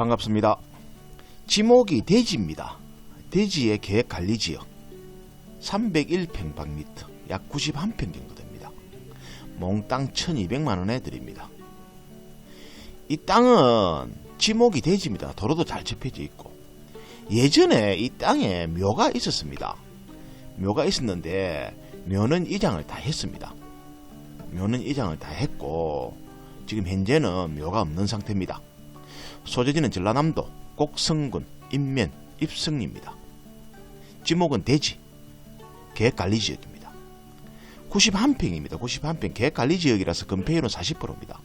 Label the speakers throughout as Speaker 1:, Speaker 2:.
Speaker 1: 반갑습니다. 지목이 대지입니다. 대지의 계획 관리 지역 301평방미터 약 91평 정도 됩니다. 몽땅 1200만 원에 드립니다. 이 땅은 지목이 대지입니다. 도로도 잘 접혀져 있고 예전에 이 땅에 묘가 있었습니다. 묘가 있었는데 묘는 이장을 다 했습니다. 묘는 이장을 다 했고 지금 현재는 묘가 없는 상태입니다. 소재지는 전라남도 곡성군 인면 입성리입니다. 지목은 대지 계획관리지역입니다. 91평입니다. 91평 계획관리지역이라서 건폐율은 40%입니다.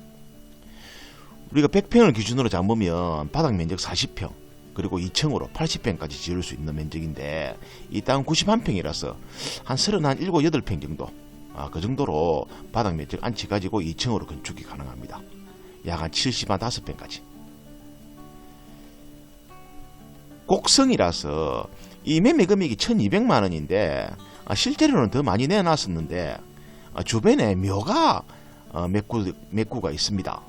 Speaker 1: 우리가 100평을 기준으로 잡으면 바닥 면적 40평 그리고 2층으로 80평까지 지을 수 있는 면적인데 이 땅은 91평이라서 한 37, 8평 정도 아, 그 정도로 바닥 면적 안치 가지고 2층으로 건축이 가능합니다. 약 한 70한 5평까지. 곡성이라서 이 매매 금액이 1200만 원인데 아, 실제로는 더 많이 내놨었는데 아, 주변에 묘가 어, 몇, 구, 몇 구가 있습니다.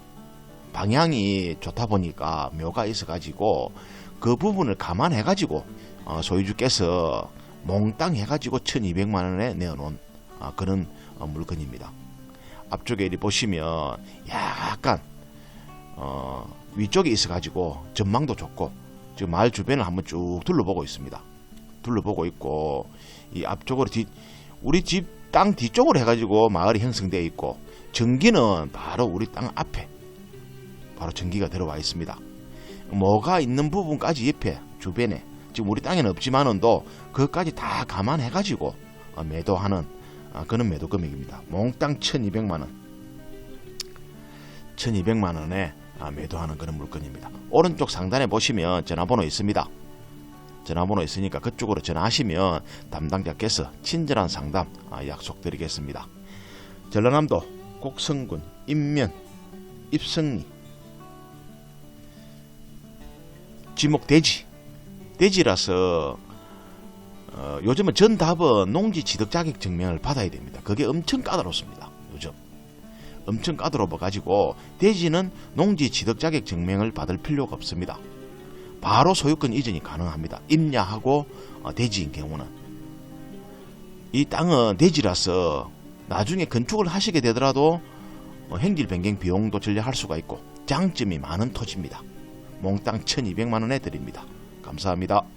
Speaker 1: 방향이 좋다 보니까 묘가 있어가지고 그 부분을 감안해가지고 어, 소유주께서 몽땅 해가지고 1200만 원에 내어놓은 아, 그런 어, 물건입니다. 앞쪽에 이리 보시면 약간 어, 위쪽에 있어가지고 전망도 좋고 지금 마을 주변을 한번 쭉 둘러보고 있습니다. 둘러보고 있고 이 앞쪽으로 뒤 우리 집 땅 뒤쪽으로 해가지고 마을이 형성되어 있고 전기는 바로 우리 땅 앞에 바로 전기가 들어와 있습니다. 뭐가 있는 부분까지 옆에 주변에 지금 우리 땅에는 없지만은도 그것까지 다 감안해가지고 어, 매도하는 아, 그런 매도 금액입니다. 몽땅 1200만 원. 1200만 원에 아, 매도하는 그런 물건입니다. 오른쪽 상단에 보시면 전화번호 있습니다. 전화번호 있으니까 그쪽으로 전화하시면 담당자께서 친절한 상담 아, 약속드리겠습니다. 전라남도 곡성군 인면 입성리 지목 대지 대지라서 어, 요즘은 전 답은 농지 취득 자격 증명을 받아야 됩니다. 그게 엄청 까다롭습니다. 요즘 엄청 까다로워 가지고 대지는 농지 취득 자격 증명을 받을 필요가 없습니다. 바로 소유권 이전이 가능합니다. 임야하고 어, 대지인 경우는 이 땅은 대지라서 나중에 건축을 하시게 되더라도 어, 행질 변경 비용도 절약할 수가 있고 장점이 많은 토지입니다. 몽땅 1200만 원에 드립니다. 감사합니다.